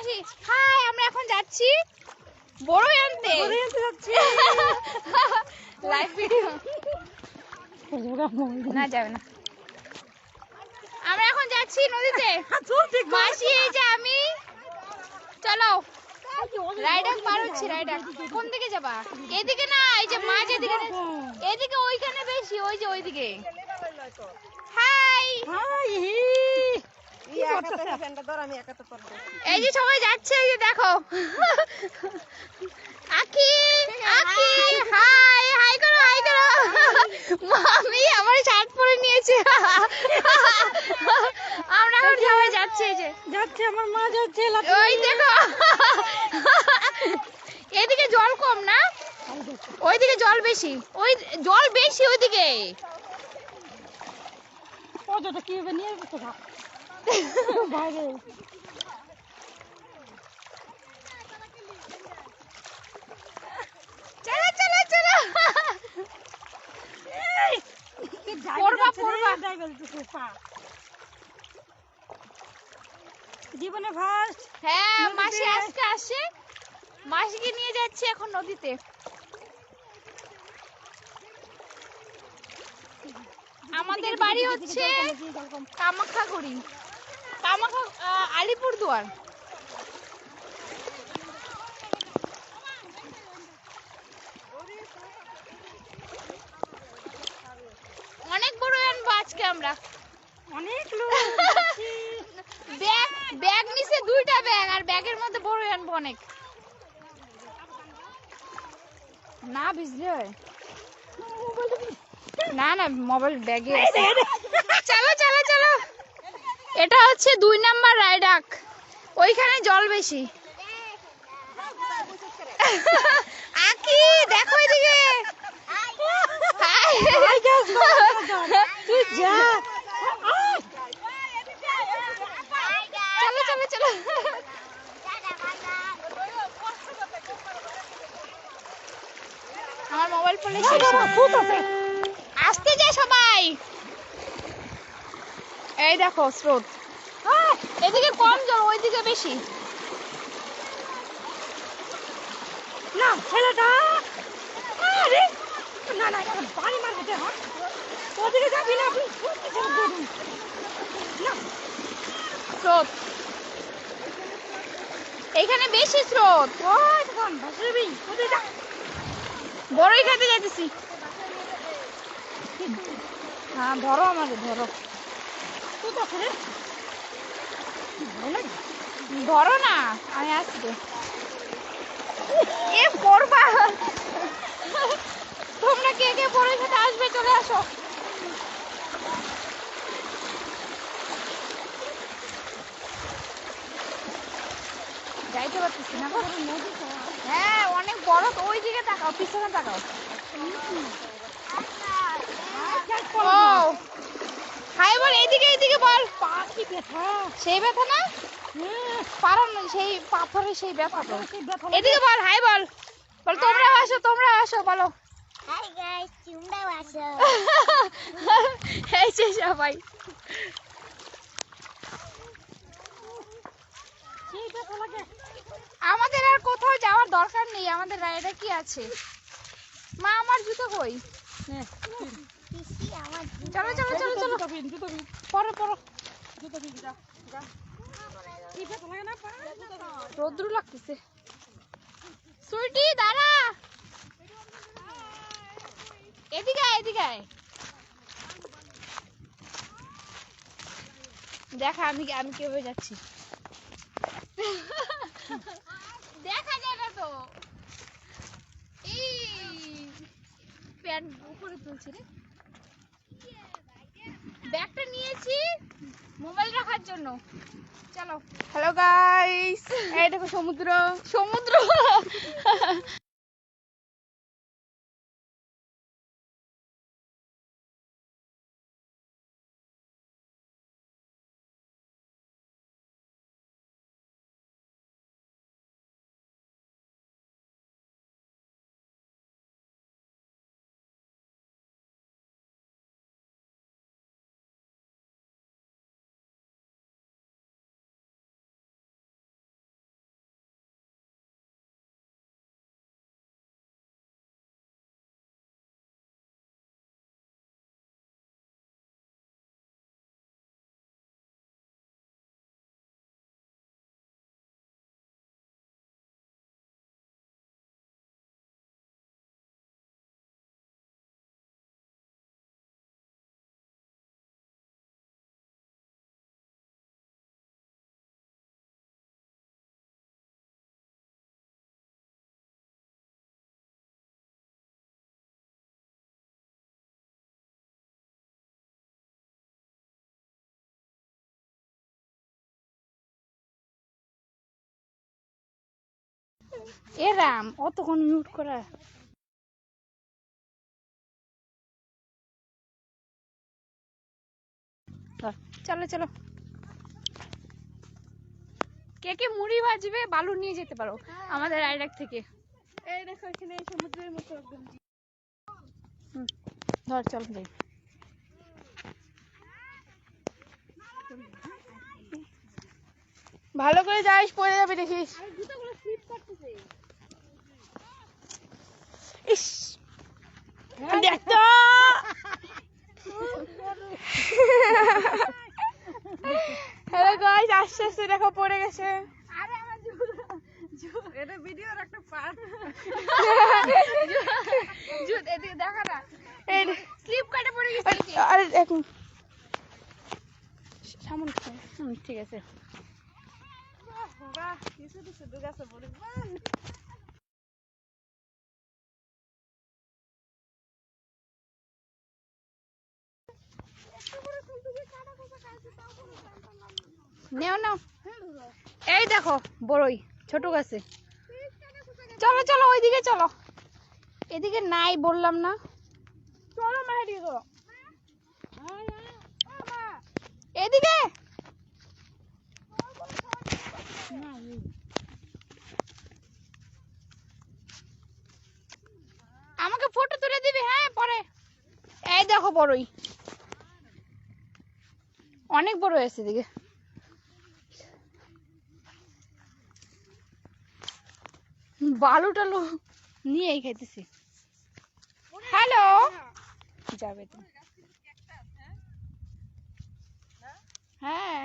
মাসি হাই আমরা এখন যাচ্ছি বড়ই আনতে লাইভ ভিডিও না যাবে না। আমরা এখন যাচ্ছি নদীতে। মাসি এই যে আমি। চলো। রাইডার পার হচ্ছি রাইডার কোন দিকে যাবা? এদিকে না এই যে মাছ এদিকে। এদিকে ওইখানে বেশি ওই যে ওইদিকে। হাই এই যে সবাই যাচ্ছে এই যে দেখো। আকি আকি হাই হাই করো হাই করো। মামি আমার শার্ট পরে নিয়েছে। আমরা এখন সবাই যাচ্ছি এই যে। যাচ্ছে আমার মা যাচ্ছে ওই দেখো। এদিকে জল কম না? ওইদিকে জল বেশি। ওই জল বেশি ওইদিকে। পর্যটক কি নিয়ে বাইরে চলো চলো চলো পড়বা, পড়বা। জীবনে ফার্স্ট হ্যাঁ মাসি আজকে আসে। মাসিকে নিয়ে যাচ্ছি এখন নদীতে। আমাদের বাড়ি হচ্ছে কামাখ্যাগুড়ি কামাখ্যা আহ, আলিপুরদুয়ার। অনেক বড় আনব আজকে আমরা। অনেক লোক ব্যাগ ব্যাগ নিছে দুইটা ব্যাগ আর ব্যাগের মধ্যে বড় আনব অনেক। না ভিজলে হয়। না না মোবাইল ব্যাগে চলো চলো এটা হচ্ছে দুই নাম্বার রায়ডাক। ওইখানে জল বেশি আকি দেখো এদিকে হাই গাছ তুই যা চলো চলো চলো আমার মোবাইল ফোনে শেষ আসতে যায় সবাই এই দেখো স্রোত এদিকে কম জল ওইদিকে বেশি। না ছেলেটা আরে না না এখন পানি মারবে হ্যাঁ। ওদিকে যাবি না আপনি সত্যি ছেড়ে দেবেন। না। স্রোত। এখানে বেশি স্রোত। ওই তখন ভাসবি ওদিকে যা। বড়ই খেতে যাইতেছি। হ্যাঁ ধরো আমাদের ধরো। তো ধরো না আমি আসছি। এ পড়বা। তোমরা কে কে পড়ে খেতে আসবে চলে আসো। যাইতে পারতেছি না। হ্যাঁ অনেক বড় তো ওই দিকে তাকাও পিছনে তাকাও। ও হাই বল। এইদিকে এইদিকে বল। পাখি ব্যথা। সেই ব্যথা না? হ্যাঁ, পারন সেই পাথরের সেই ব্যথা তো। এদিকে বল হাই বল। বল তোমরা আসো তোমরা আসো বলো। Hi guys, তোমরাও আসো। এই যে সবাই। সেই ব্যথা লাগে। আমাদের আর কোথাও যাওয়ার দরকার নেই আমাদের রাইডে কি আছে? মা আমার জুতো কই? আমার চলো চলো চলো চলো। পরে পরো? রোদ্রু লাগতেছে। সুইটি দাঁড়া। এদিকে এদিকে দেখা আমি আমি কীভাবে যাচ্ছি। দেখা যায় না তো। এই প্যান্ট উপরে তুলছি রে। ব্যাগটা নিয়েছি মোবাইল রাখার জন্য। চলো। হ্যালো গাইস এই দেখো সমুদ্র। সমুদ্র। এরাম অতক্ষণ মিউট করা। চলো চলো। কে কে মুড়ি ভাজবে বালু নিয়ে যেতে পারো আমাদের রায়ডাক থেকে। এই দেখো এখানে সমুদ্রের মতো একদম ধর চল যাই ভালো করে যাইস পড়ে যাবে দেখিস জুতোগুলো স্লিপ ইস। দেখতো হ্যালো গাইস আস্তে আস্তে দেখো পড়ে গেছে। আরে আমার জুতো এটা ভিডিওর একটা পার্ট জুত এদিকে দেখা না। স্লিপ কাটে পড়ে গেছে নাকি? আরে এখন। সামনে হুম ঠিক আছে। বাহ নেও নাও। এই দেখো বড়ই ছোট গাছে। চলো চলো ওইদিকে চলো। এদিকে নাই বললাম না। চলো মাহেরি এদিকে! আমাকে ফটো তুলে দিবি হ্যাঁ? পরে। এই দেখো বড়ই। অনেক বড় হয়েছে এদিকে। বালু টালু নিয়েই খাইতেছি। হ্যালো? যাবে তো। হ্যাঁ।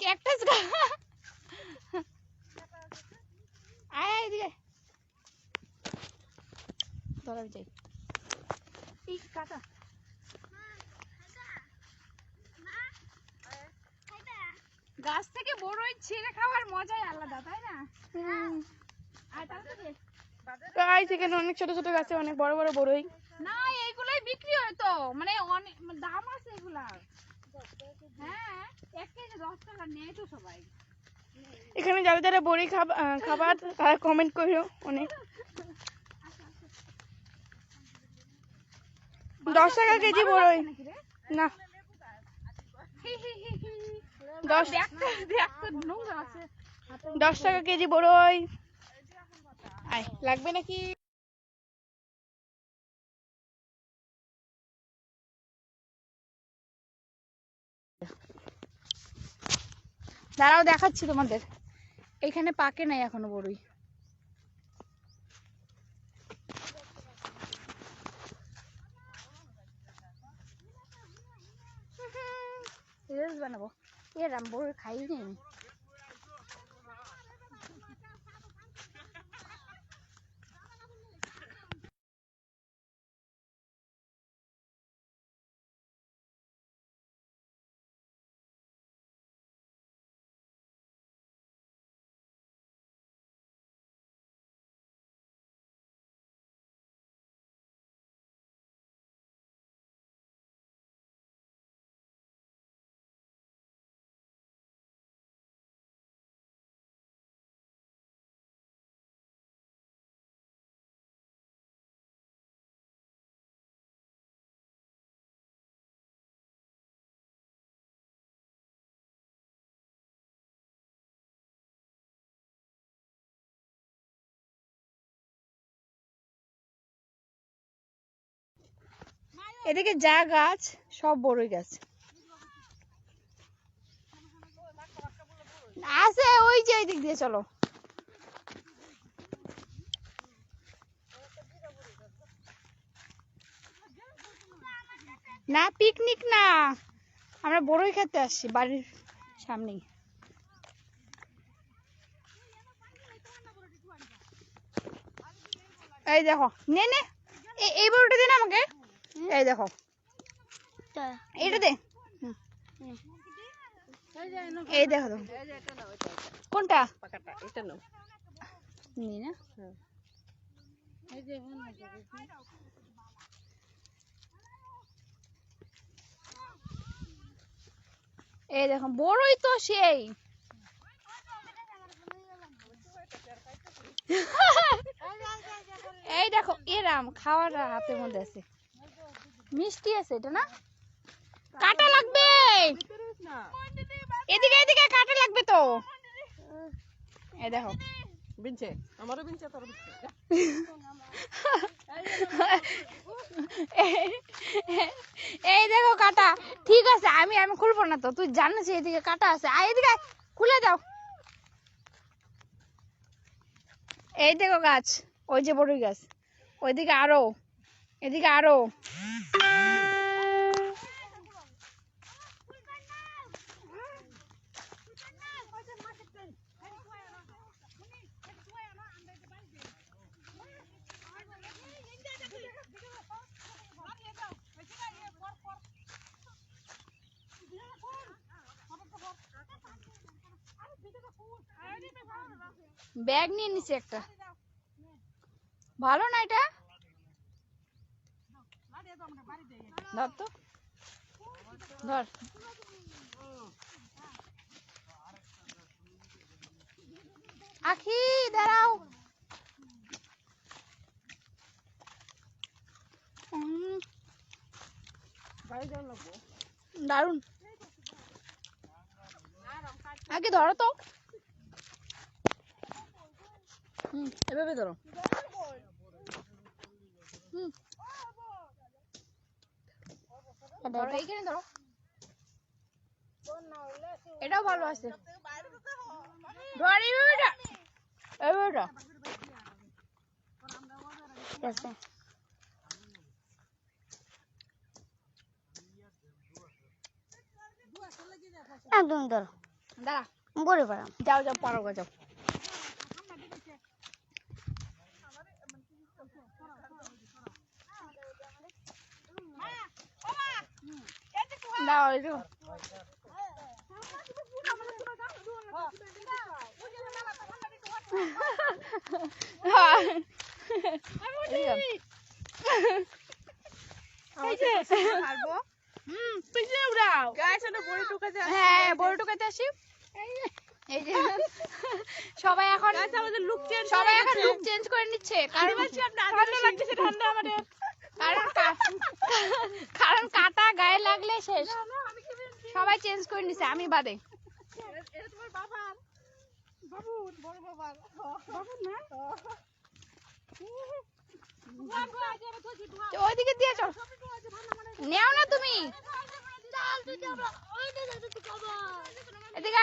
ক্যাকটাস গা। আয় আয় এদিকে। ধরা যাই। এই কাটা। গাছ থেকে বড়ই ছিঁড়ে খাওয়ার মজাই আলাদা তাই না? আর তারপরে অনেক ছোট ছোট গাছে অনেক বড় বড় বড়ই না এইগুলাই বিক্রি হয় তো। মানে অনেক দাম আছে এগুলার। হ্যাঁ এক কেজি দশ টাকা নেয় তো সবাই। এখানে যারা যারা বড়ি খাব খাবার, তারা কমেন্ট করিও অনেক। দশ টাকা কেজি বড়ই না। দশ টাকা কেজি বড়ই। লাগবে নাকি? দাঁড়াও দেখাচ্ছি তোমাদের। এখানে পাকে নাই এখনও বড়ই। রিলস বানাবো। এ রাম খাই নি এদিকে যা গাছ, সব বড়ই গাছ। আছে, ওই যে দিক দিয়ে চলো। না পিকনিক না। আমরা বড়ই খেতে আসছি, বাড়ির সামনেই। এই দেখো, নে নে। এই বড়টা দিন আমাকে। এই দেখো। এইটা দে। এই দেখো দেখো। কোনটা? নি। না এই দেখো বড়ই তো সেই। এই দেখো এরাম খাওয়ার হাতের মধ্যে আছে। মিষ্টি আছে এটা না? কাটা লাগবে। এদিকে এদিকে কাটা লাগবে তো। এই দেখো। বিনছে আমারও বিনছে তোর বিনছে। এই দেখো কাটা। ঠিক আছে আমি আমি খুলবো না তো। তুই জানিস এদিকে কাটা আছে। আয় এদিকে খুলে দাও। এই দেখো গাছ ওই যে বড়ই গাছ। ওইদিকে আরও এদিকে আরও। ব্যাগ নিয়ে নিছি একটা। ভালো না এটা? ধর তো। ধর। আখি, দাঁড়াও। দারুণ আগে ধরো তো। হুম এভাবে ধরো। হুম। ধরো এইখানে ধরো। এটাও ভালো আছে। ধর এইভাবে ধর। এইভাবে ধর। ঠিক আছে একদম ধরো। দাঁড়া। বলে পারাম যাও যাও পারো যাও। দাও। হ্যাঁ। একটা বড়ি টুকা যায় হ্যাঁ বড় টুকাতে আসি সবাই এখন আমাদের লুক চেঞ্জ সবাই এখন লুক চেঞ্জ করে নিচ্ছে কারণ ঠান্ডা লাগতেছে ঠান্ডা আমাদের কারণ কারণ কাটা গায়ে লাগলে শেষ সবাই চেঞ্জ করে নিচ্ছে আমি বাদে না ওইদিকে দিয়ে চল নেও না তুমি এদিকে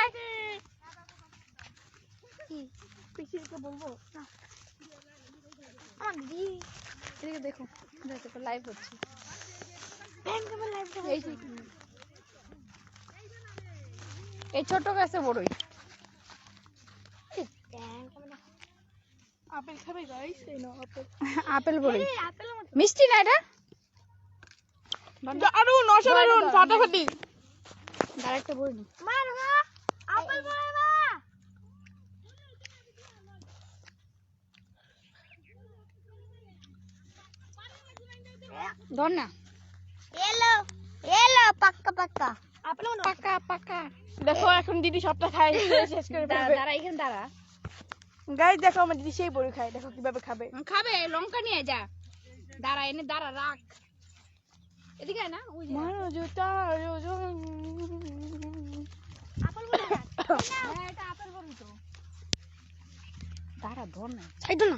বলব দিদি এদিকে দেখো দেখো লাইভ হচ্ছে। এই ছোট গাছে বড়ই। আপেল খাবে গাইস এই নাও আপেল। আপেল বড়ই। মিষ্টি না এটা? দারুণ অসাধারণ ফাটাফাটি। ডাইরেক্টটা বড়ি নি। মার মা আপেল বলে মা ধর না এলো এলো পাক্কা পাক্কা। আপেল পাকা পাকা দেখো এখন দিদি সবটা খায় শেষ করে দাঁড়া দাঁড়া এখানে দাঁড়া। গাইস দেখো আমার দিদি সেই বড়ি খায় দেখো কীভাবে খাবে। খাবে লঙ্কা নিয়ে যা। দাঁড়া এনে দাঁড়া রাখ। এদিকে না ওই যে মানো জুতা আপেল বলে হ্যাঁ, এটা আপেল বড়ি তো। দাঁড়া ধর না। ছাইটো না।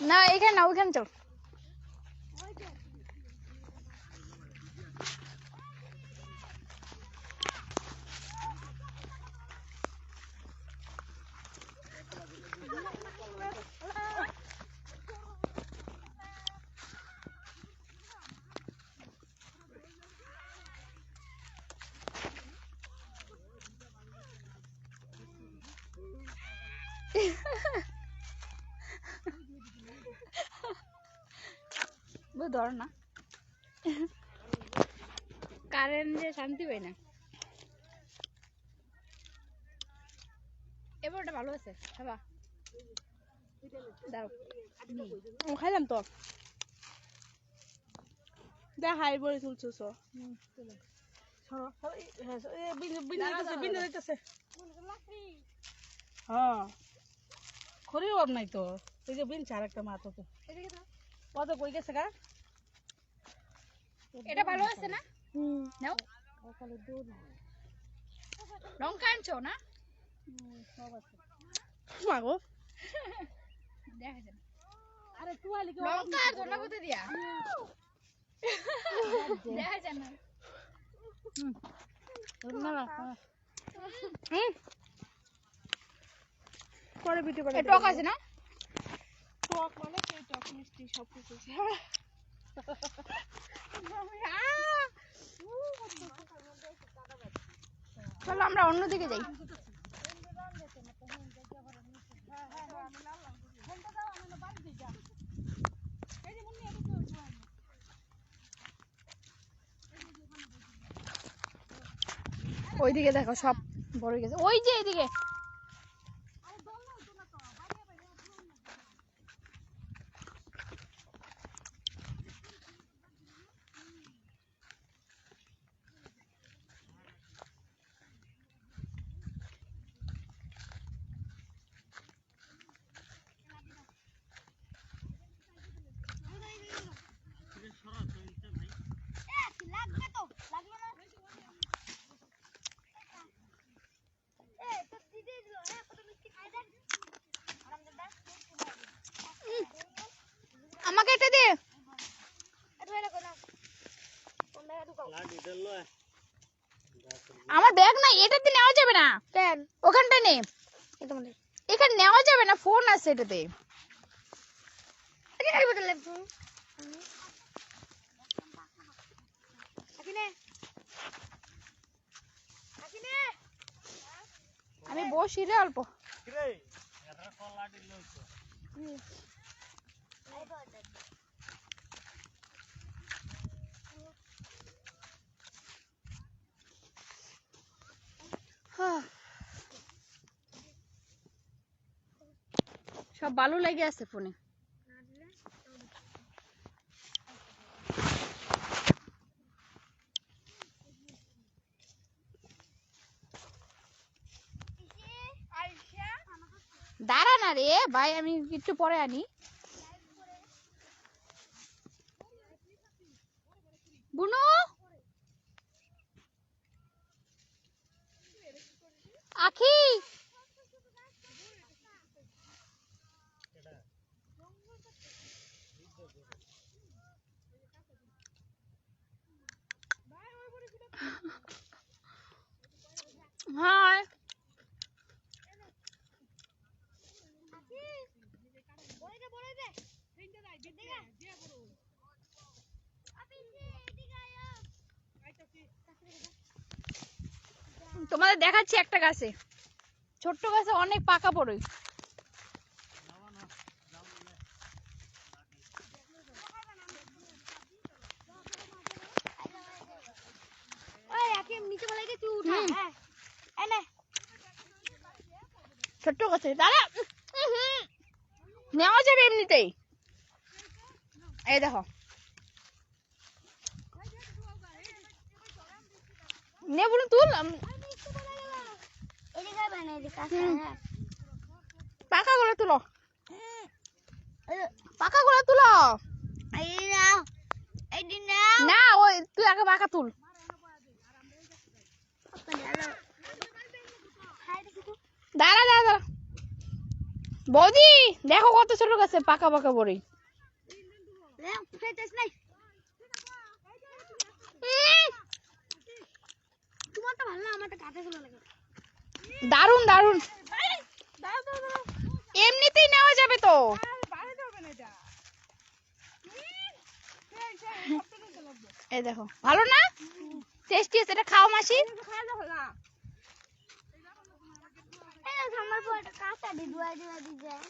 না এখানে না ওইখানে চল। ধর না। কারেন্ট যে শান্তি পাই না। এবার ওটা ভালো আছে খাবা। দাও খাইলাম তো। দেখাই বলে তুলছো সো হ্যাঁ, খড়ির অভাব নাই তো। এই যে বিনছে আর একটা মাথা তো কত কই গেছে গা? এটা ভালো আছে না? নাও। লঙ্কা আনছো না? মাগো। দেখা যাবে আরে তুয়ালি কি লঙ্কা আর ধনা পাতা দিয়া দেখা যায় না। না না হুম। পরে ভিডিও করে টক আছে না? টক মানে কি? টক মিষ্টি সব কিছু আছে চলো আমরা অন্যদিকে যাই। ওইদিকে দেখো সব বড় গেছে। ওই যে এদিকে লাগবে তো লাগবে না এ তো দিদি দিল হ্যাঁ কত মিষ্টি খাই দেখ আরামদাদা আমাকে এটা দে এত ভালো করে কোন জায়গায় ঢুকাও আমার ব্যাগ নাই এটাতে নেওয়া যাবে না। কেন? ওখানটা নে। এটা মানে এখানে নেওয়া যাবে না ফোন আছে এটাতে। আমি বসি রে অল্প। হ্যাঁ। সব বালু লেগে আছে ফোনে। দাঁড়া না রে ভাই আমি একটু পরে আনি বুনু আখি হাই বলে দে বলে দে এদিকে আপনি এদিকে আয় তোমাদের দেখাচ্ছি একটা গাছে। ছোট্ট গাছে অনেক পাকা পড়ে। হ্যাঁ। ছোট্ট গাছে দাঁড়া। নেওয়া যাবে এমনিতেই। এই দেখো। নে বলুন তুল, আম- এদিকে আয় না এদিকে আসে হুম। হ্যাঁ পাকা পাকা না ওই আগে পাকা বৌদি, দেখো কত ছোট গাছে পাকা পাকা বড়ি। ভালো না আমার তো গুলো লাগে দারুণ দারুণ এমনিতেই নেওয়া যাবে তো। এই দেখো ভালো না? টেস্টি আছে এটা খাও মাসি। আমার কাঁচা দি দুয়া দুয়া দি যায়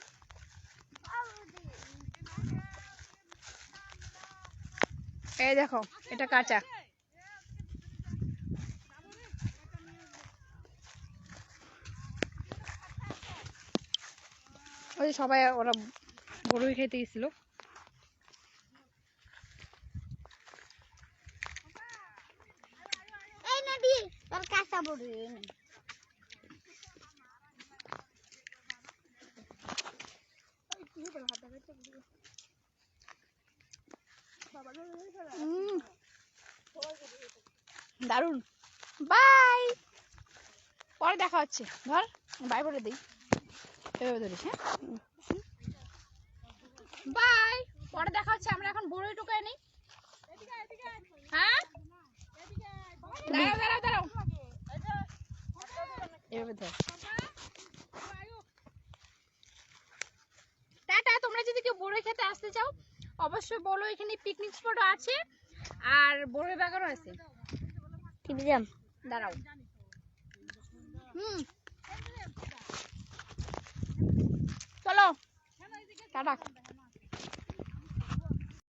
এই দেখো এটা কাঁচা। ওই সবাই ওরা বড়ই খেতে গেছিল। কাঁচা বড় এই নে। উম। দারুণ বাই। পরে দেখা হচ্ছে। ধর, বাই বলে দিই। এভাবে ধরিস হ্যাঁ? বাই। পরে দেখা হচ্ছে, আমরা এখন বড়ই টুকায় নেই। হ্যাঁ? দাঁড়াও তোমরা যদি কেউ খেতে আসতে চাও, অবশ্যই বলো, এখানে পিকনিক স্পটও আছে, আর বড়ই বাগানও আছে। টিভি দিলাম। দাঁড়াও। হুম। চলো। টাটা।